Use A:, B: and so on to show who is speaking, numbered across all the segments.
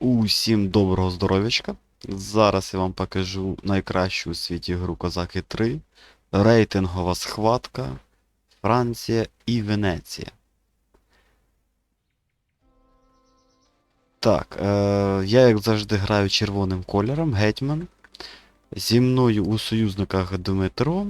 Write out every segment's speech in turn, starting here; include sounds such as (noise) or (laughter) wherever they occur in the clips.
A: Усім доброго здоров'ячка. Зараз я вам покажу найкращу у світі гру Козаки 3. Рейтингова схватка Франція і Венеція. Так, е, я як завжди граю червоним кольором, гетьман. Зі мною у союзниках Дмитро.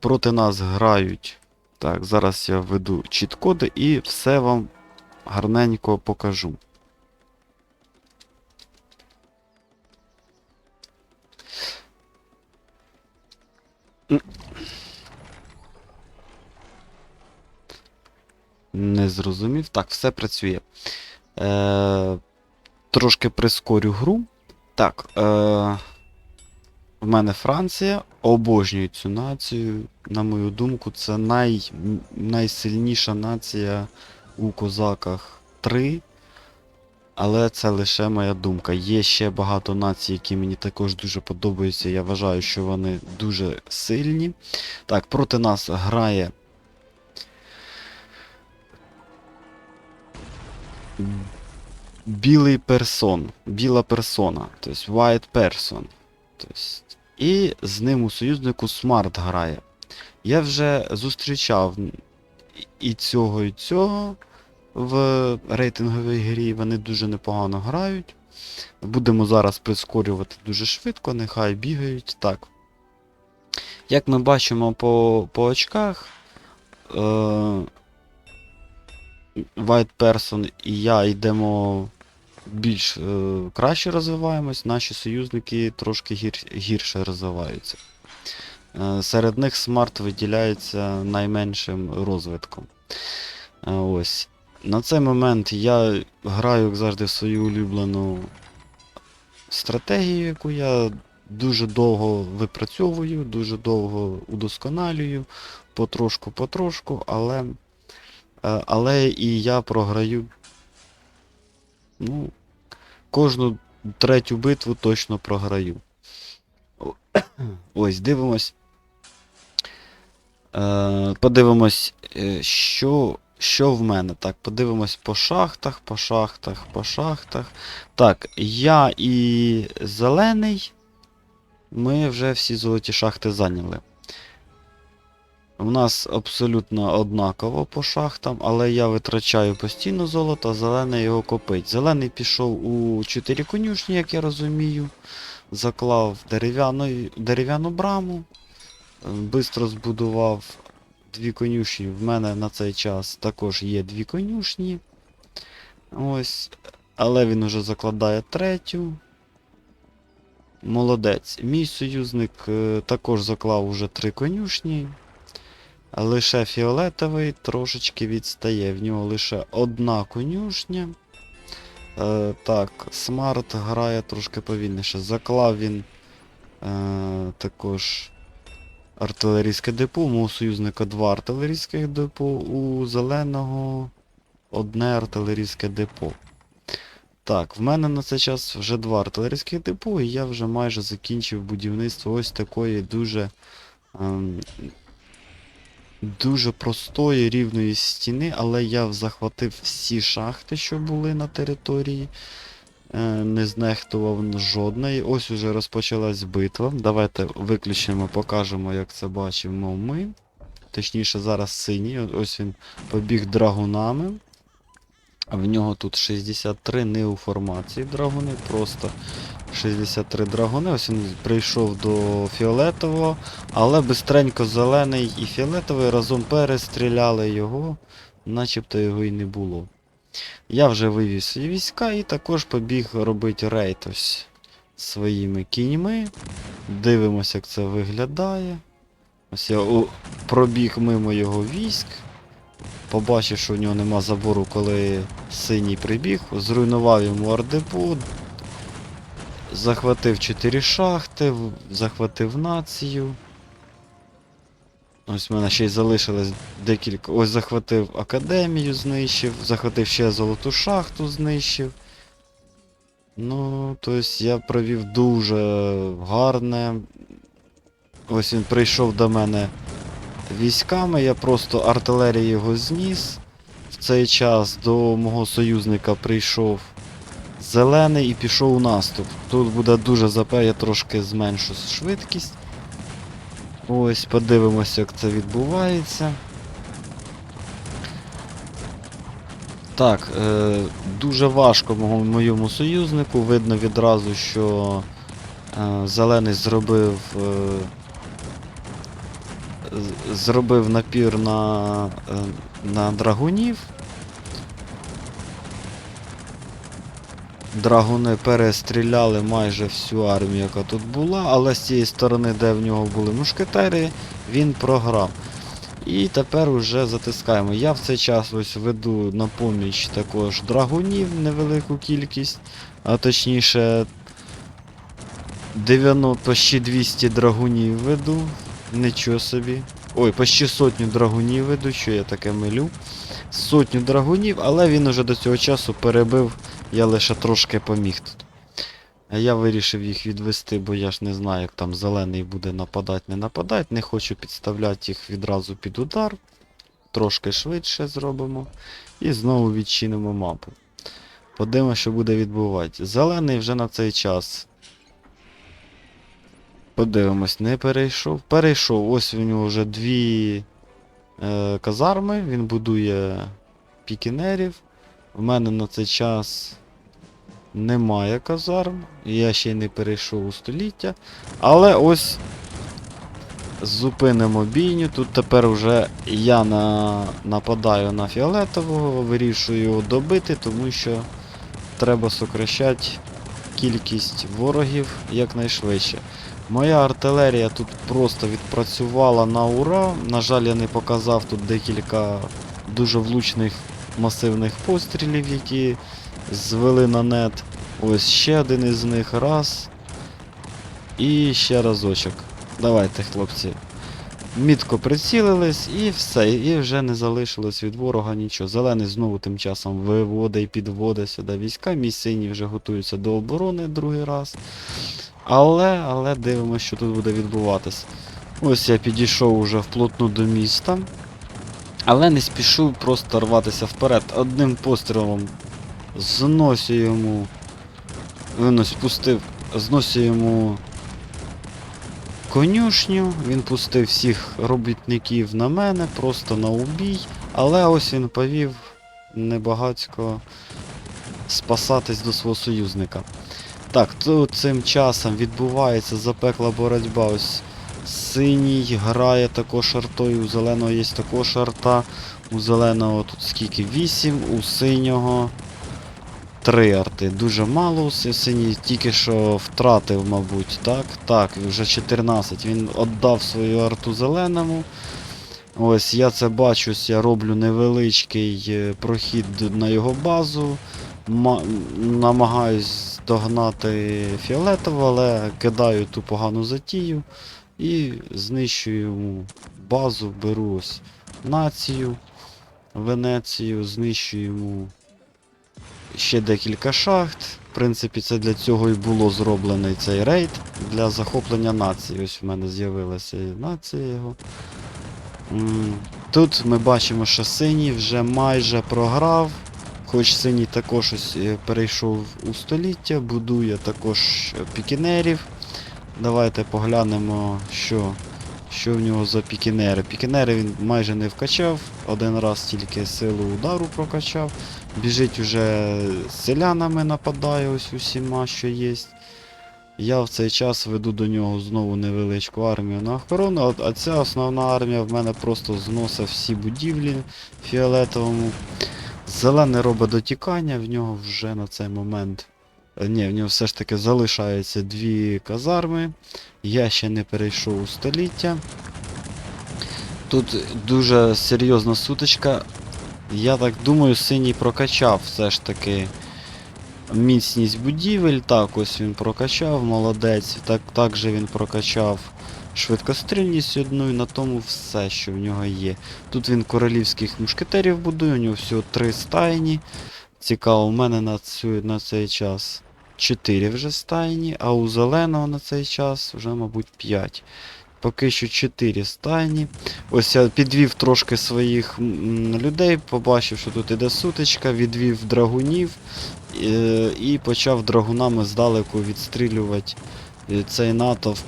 A: Проти нас грають. Так, зараз я введу чіт-коди і все вам гарненько покажу. Не зрозумів. Так, все працює. Е, трошки прискорю гру. Так. Е, в мене Франція. Обожнюю цю націю. На мою думку, це най, найсильніша нація у козаках 3. Але це лише моя думка. Є ще багато націй, які мені також дуже подобаються. Я вважаю, що вони дуже сильні. Так, проти нас грає. Білий персон. Біла персона. Тобто white person. Тобто, і з ним у союзнику Смарт грає. Я вже зустрічав і цього, і цього в рейтинговій грі. Вони дуже непогано грають. Будемо зараз прискорювати дуже швидко, нехай бігають. Так. Як ми бачимо по, по очках, е, White Person і я йдемо більш е, краще розвиваємось, наші союзники трошки гір, гірше розвиваються. Е, серед них Smart виділяється найменшим розвитком. Е, ось. На цей момент я граю, як завжди, в свою улюблену стратегію, яку я дуже довго випрацьовую, дуже довго удосконалюю, потрошку-потрошку, але, е, але і я програю. Ну, кожну третю битву точно програю. Ось, дивимось. Е, подивимось, е, що, що в мене. Так, подивимось по шахтах, по шахтах, по шахтах. Так, я і зелений. Ми вже всі золоті шахти зайняли. У нас абсолютно однаково по шахтам, але я витрачаю постійно золото, а зелений його копить. Зелений пішов у 4 конюшні, як я розумію. Заклав дерев'яну, браму. е, Бистро збудував дві конюшні. В мене на цей час також є дві конюшні. Ось. Але він уже закладає третю. Молодець. Мій союзник е, також заклав уже три конюшні. Лише фіолетовий трошечки відстає. В нього лише одна конюшня. Е, так, Смарт грає трошки повільніше. Заклав він е, також артилерійське депо. У мого союзника два артилерійських депо, у зеленого одне артилерійське депо. Так, в мене на цей час вже два артилерійських депо, і я вже майже закінчив будівництво ось такої дуже. ем, дуже простої рівної стіни, але я захватив всі шахти, що були на території. Е, Не знехтував жодної. Ось уже розпочалась битва. Давайте виключимо, покажемо, як це бачимо ми. Точніше, зараз синій. Ось він побіг драгунами. В нього тут 63 не у формації драгуни, просто 63 драгуни. Ось він прийшов до фіолетового, але бистренько зелений і фіолетовий разом перестріляли його, начебто його і не було. Я вже вивів свої війська і також побіг робити рейд ось своїми кіньми. Дивимося, як це виглядає. Ось я у- пробіг мимо його військ. Побачив, що в нього нема забору, коли синій прибіг, зруйнував йому ардепу, захватив 4 шахти, захватив націю. Ось в мене ще й залишилось декілька. Ось захватив академію, знищив, захватив ще золоту шахту, знищив. Ну, тобто я провів дуже гарне. Ось він прийшов до мене військами, я просто артилерією його зніс. В цей час до мого союзника прийшов зелений і пішов у наступ. Тут буде дуже запе, я трошки зменшу швидкість. Ось, подивимося, як це відбувається. Так, е, дуже важко моєму союзнику. Видно відразу, що е, зелений зробив. Е, зробив напір на, е, на драгунів. Драгуни перестріляли майже всю армію, яка тут була, але з цієї сторони, де в нього були мушкетери, він програв. І тепер уже затискаємо. Я в цей час ось веду на поміч також драгунів невелику кількість, а точніше 90, почти 200 драгунів веду. Нічого собі. Ой, почти сотню драгунів веду, що я таке милю. Сотню драгунів, але він уже до цього часу перебив, я лише трошки поміг тут. А я вирішив їх відвести, бо я ж не знаю, як там зелений буде нападати, не нападати. Не хочу підставляти їх відразу під удар. Трошки швидше зробимо. І знову відчинимо мапу. Подивимося, що буде відбуватися. Зелений вже на цей час. Подивимось, не перейшов. Перейшов. Ось у нього вже дві е, казарми. Він будує пікінерів. В мене на цей час немає казарм. Я ще не перейшов у століття. Але ось зупинимо бійню. Тут тепер вже я на... нападаю на фіолетового, вирішую його добити, тому що треба сокращати кількість ворогів якнайшвидше. Моя артилерія тут просто відпрацювала на ура. На жаль, я не показав тут декілька дуже влучних масивних пострілів, які звели на нет. Ось ще один із них. Раз. І ще разочок. Давайте, хлопці. Мітко прицілились і все. І вже не залишилось від ворога нічого. Зелений знову тим часом виводить підводить сюди війська. Мій синій вже готуються до оборони другий раз. Але, але дивимося, що тут буде відбуватися. Ось я підійшов уже вплотну до міста. Але не спішу просто рватися вперед. Одним пострілом зносю йому. Він ось пустив. Зносю йому конюшню. Він пустив всіх робітників на мене, просто на убій. Але ось він повів небагацько спасатись до свого союзника. Так, тут цим часом відбувається запекла боротьба. Ось синій грає також артою, у зеленого є також арта. У зеленого тут скільки? 8, у синього 3 арти. Дуже мало. у си- Синій тільки що втратив, мабуть. Так, так, вже 14. Він віддав свою арту зеленому. Ось я це бачусь, я роблю невеличкий е, прохід на його базу. Ма- намагаюсь догнати фіолетово, але кидаю ту погану затію і знищую йому базу, беру ось націю, Венецію, знищую йому ще декілька шахт. В принципі, це для цього і було зроблений цей рейд для захоплення нації. Ось в мене з'явилася і нація його. Тут ми бачимо, що синій вже майже програв. Хоч синій також ось е, перейшов у століття, будує також е, пікінерів. Давайте поглянемо, що, що в нього за пікінери. Пікінери він майже не вкачав, один раз тільки силу удару прокачав. Біжить уже з селянами нападає ось усіма, що є. Я в цей час веду до нього знову невеличку армію на охорону, а- ця основна армія в мене просто зносить всі будівлі фіолетовому. Зелений робить дотікання, в нього вже на цей момент. е, Ні, в нього все ж таки залишається дві казарми. Я ще не перейшов у століття. Тут дуже серйозна сутичка. Я так думаю, синій прокачав все ж таки міцність будівель. Так, ось він прокачав, молодець. Так, так же він прокачав швидкострільність одну і на тому все, що в нього є. Тут він королівських мушкетерів будує, у нього всього три стайні. Цікаво, у мене на, цю, на цей час 4 вже стайні, а у зеленого на цей час вже, мабуть, 5. Поки що 4 стайні. Ось я підвів трошки своїх людей, побачив, що тут іде сутичка, відвів драгунів е, і почав драгунами здалеку відстрілювати е, цей натовп.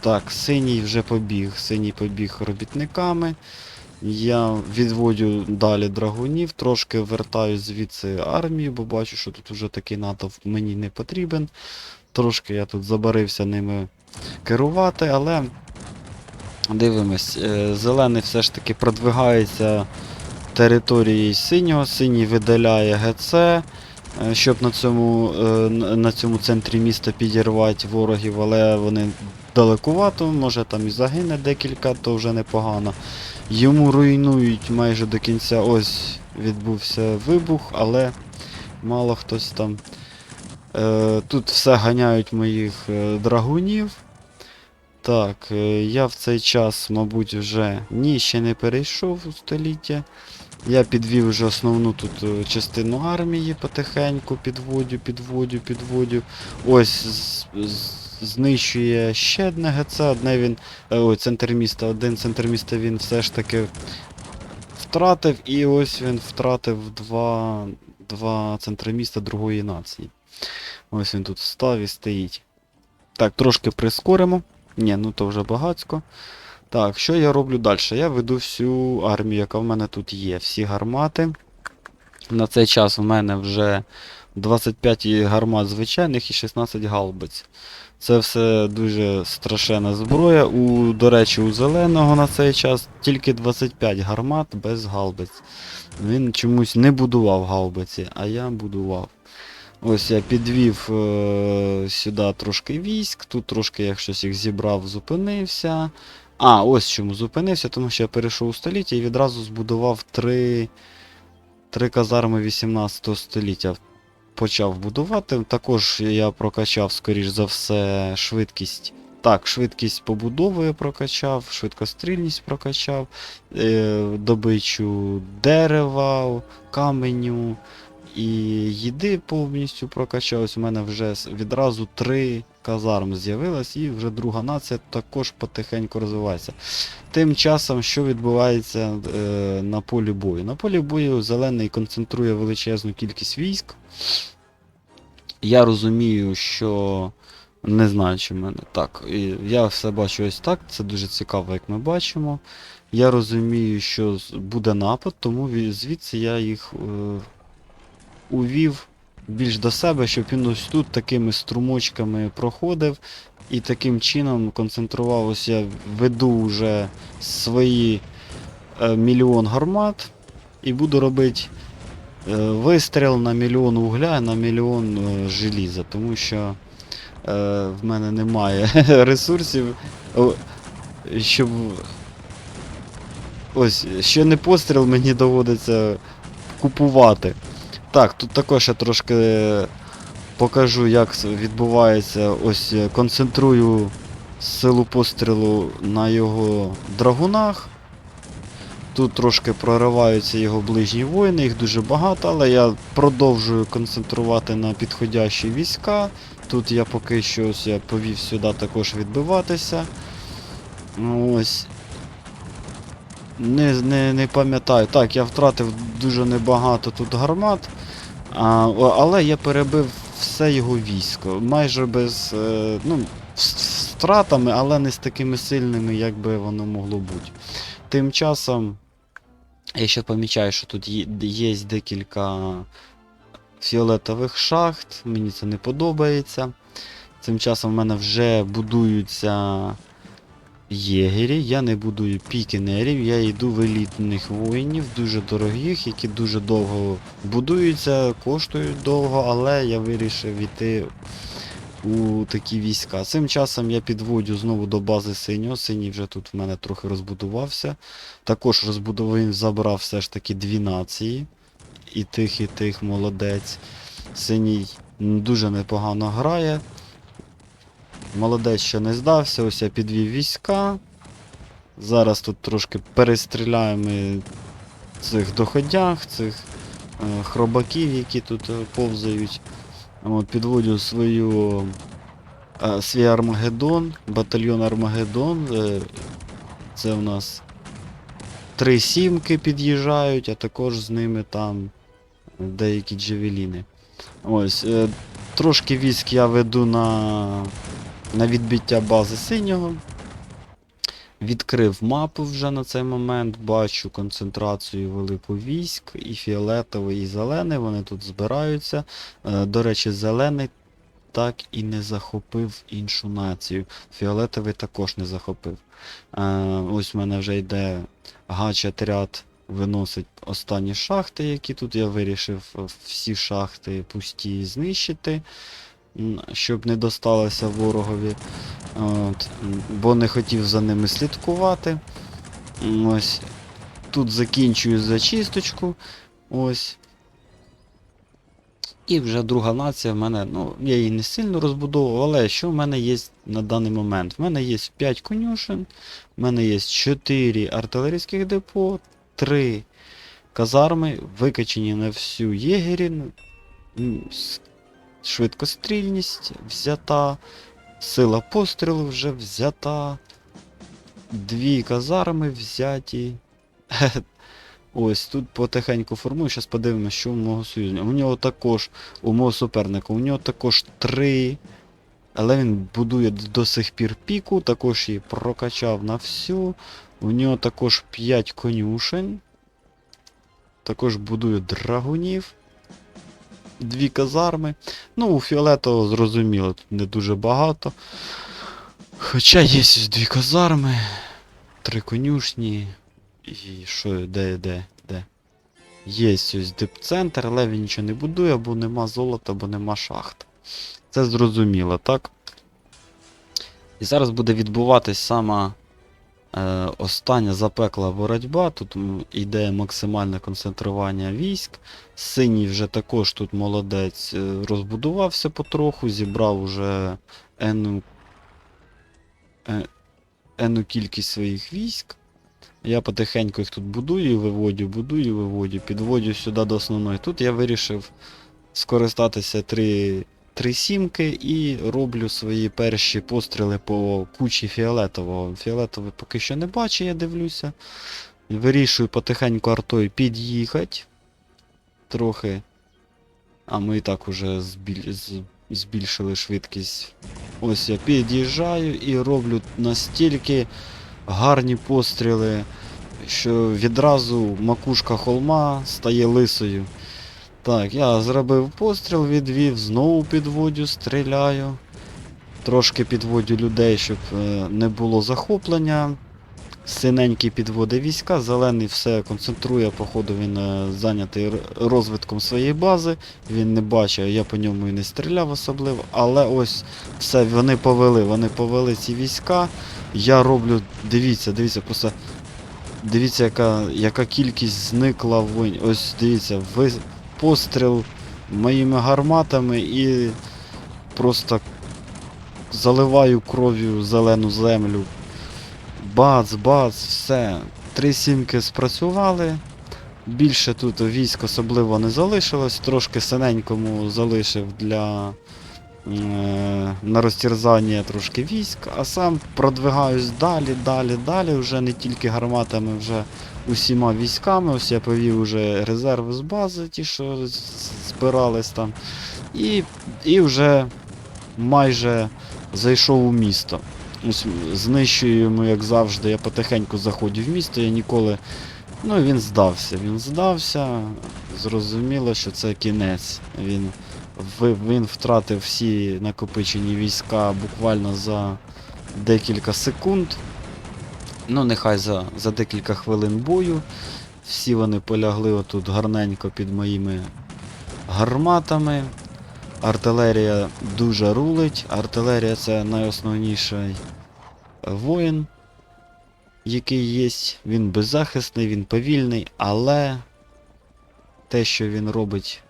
A: Так, синій вже побіг. Синій побіг робітниками. Я відводю далі драгунів, трошки вертаю звідси армію, бо бачу, що тут вже такий натовп мені не потрібен. Трошки я тут забарився ними керувати, але дивимось, е, зелений все ж таки продвигається територією синього, синій видаляє ГЦ, е, щоб на цьому, е, на цьому центрі міста підірвати ворогів, але вони далекувато, може там і загине декілька, то вже непогано. Йому руйнують майже до кінця. Ось відбувся вибух, але мало хтось там. Тут все ганяють моїх драгунів. Так, е, я в цей час, мабуть, вже ні, ще не перейшов у століття. Я підвів вже основну тут е, частину армії потихеньку, підводю, підводю, підводю. Ось знищує ще одне ГЦ, одне він. е, Ой, центр міста, один центр міста він все ж таки втратив, і ось він втратив два, два центри міста другої нації. Ось він тут став і стоїть. Так, трошки прискоримо. Ні, ну то вже багацько. Так, що я роблю далі? Я веду всю армію, яка в мене тут є. Всі гармати. На цей час у мене вже 25 гармат звичайних і 16 гаубиць. Це все дуже страшенна зброя. У, до речі, у зеленого на цей час тільки 25 гармат без гаубиць. Він чомусь не будував гаубиці, а я будував. Ось я підвів е, сюди трошки військ, тут трошки я щось їх зібрав, зупинився. А, ось чому зупинився, тому що я перейшов у століття і відразу збудував три, три казарми 18 століття. Почав будувати. Також я прокачав, скоріш за все, швидкість. Так, швидкість побудови я прокачав, швидкострільність прокачав, е, добичу дерева, каменю і їди повністю прокачалось. У мене вже відразу три казарми з'явилось, і вже друга нація також потихеньку розвивається. Тим часом, що відбувається е, на полі бою? На полі бою зелений концентрує величезну кількість військ. Я розумію, що не знаю, чи в мене так. Я все бачу ось так. Це дуже цікаво, як ми бачимо. Я розумію, що буде напад, тому звідси я їх е, увів більш до себе, щоб він ось тут такими струмочками проходив. І таким чином концентрувався, веду вже свої е, мільйон гармат і буду робити е, вистріл на мільйон вугля, на мільйон е, желіза, тому що е, в мене немає (laughs) ресурсів, щоб. Ось, ще не постріл мені доводиться купувати. Так, тут також я трошки покажу, як відбувається. Ось е, концентрую силу пострілу на його драгунах. Тут трошки прориваються його ближні воїни, їх дуже багато, але я продовжую концентрувати на підходящі війська. Тут я поки що ось я повів сюди також відбиватися. Ось. Не, не, не пам'ятаю. Так, я втратив дуже небагато тут гармат. А, але я перебив все його військо. Майже без. Е, ну, з втратами, але не з такими сильними, як би воно могло бути. Тим часом я ще помічаю, що тут є, декілька фіолетових шахт. Мені це не подобається. Цим часом в мене вже будуються єгері, я не будую пікінерів, я йду в елітних воїнів, дуже дорогих, які дуже довго будуються, коштують довго, але я вирішив іти у такі війська. Цим часом я підводю знову до бази синього. Синій вже тут в мене трохи розбудувався. Також розбудовив, забрав все ж таки дві нації. І тих, і тих молодець. Синій дуже непогано грає. Молодець ще не здався, ось я підвів війська. Зараз тут трошки перестріляємо цих доходях, цих е, хробаків, які тут е, повзають. От, підводю свою е, свій Армагеддон, батальйон Армагеддон. Е, це у нас три сімки під'їжджають, а також з ними там деякі джевеліни. Ось. Е, трошки військ я веду на, на відбиття бази синього. Відкрив мапу вже на цей момент, бачу концентрацію велику військ, і фіолетовий, і зелений, вони тут збираються. Е, До речі, зелений так і не захопив іншу націю. Фіолетовий також не захопив. Е, Ось в мене вже йде гач-отряд, виносить останні шахти, які тут я вирішив е, всі шахти пусті знищити, щоб не досталося ворогові. От, бо не хотів за ними слідкувати. Ось. Тут закінчую зачисточку. Ось. І вже друга нація в мене, ну, я її не сильно розбудовував, але що в мене є на даний момент? В мене є 5 конюшен, в мене є 4 артилерійських депо, 3 казарми, викачені на всю єгері, швидкострільність взята, сила пострілу вже взята, дві казарми взяті. (laughs) Ось тут потихеньку формую. Зараз подивимося, що у мого союзника. У нього також, у мого суперника, у нього також три. Але він будує до сих пір піку, також її прокачав на всю. У нього також 5 конюшень. Також будує драгунів. Дві казарми. Ну, у фіолетового зрозуміло, тут не дуже багато. Хоча є дві казарми, три конюшні. І що, де, де, де? Є ось дипцентр, але він нічого не будує, бо нема золота, бо нема шахт. Це зрозуміло, так? І зараз буде відбуватись сама остання запекла боротьба. Тут йде максимальне концентрування військ. Синій вже також тут молодець е, розбудувався потроху, зібрав уже енну, е, енну кількість своїх військ. Я потихеньку їх тут будую, виводю, будую, виводю, підводю сюди до основної. Тут я вирішив скористатися три, три сімки і роблю свої перші постріли по кучі фіолетового. Фіолетовий поки що не бачу, я дивлюся. Вирішую потихеньку артою під'їхати. Трохи. А ми і так збіль... збільшили швидкість. Ось я під'їжджаю і роблю настільки гарні постріли, що відразу макушка холма стає лисою. Так, я зробив постріл, відвів, знову підводю, стріляю. Трошки підводю людей, щоб е, не було захоплення. Синенький підводить війська, зелений все концентрує, походу він е, зайнятий розвитком своєї бази. Він не бачив, я по ньому і не стріляв особливо. Але ось все, вони повели, вони повели ці війська. Я роблю, дивіться, дивіться, просто дивіться, яка, яка кількість зникла в Ось дивіться, ви, постріл моїми гарматами і просто заливаю кров'ю зелену землю. Бац, бац, все. Три сімки спрацювали. Більше тут військ особливо не залишилось, трошки синенькому залишив для на розтерзання трошки військ, а сам продвигаюсь далі, далі, далі, вже не тільки гарматами, вже усіма військами. Ось я повів уже резерви з бази, ті, що збирались там. І, і вже майже зайшов у місто. Ось знищуємо, як завжди, я потихеньку заходжу в місто, я ніколи. Ну, він здався. Він здався. Зрозуміло, що це кінець. Він, він втратив всі накопичені війська буквально за декілька секунд. Ну, нехай за, за декілька хвилин бою. Всі вони полягли отут гарненько під моїми гарматами. Артилерія дуже рулить. Артилерія це найосновніший воїн, який є. Він беззахисний, він повільний, але те, що він робить,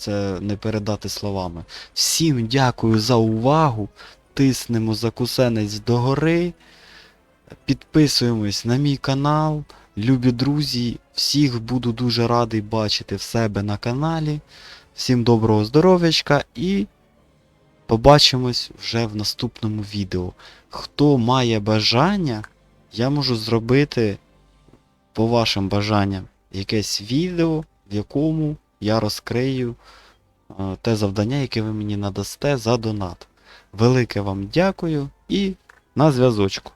A: це не передати словами. Всім дякую за увагу. Тиснемо закусенець догори. Підписуємось на мій канал. Любі друзі, всіх буду дуже радий бачити в себе на каналі. Всім доброго здоров'ячка і побачимось вже в наступному відео. Хто має бажання, я можу зробити по вашим бажанням якесь відео, в якому я розкрию е, те завдання, яке ви мені надасте за донат. Велике вам дякую і на зв'язочку.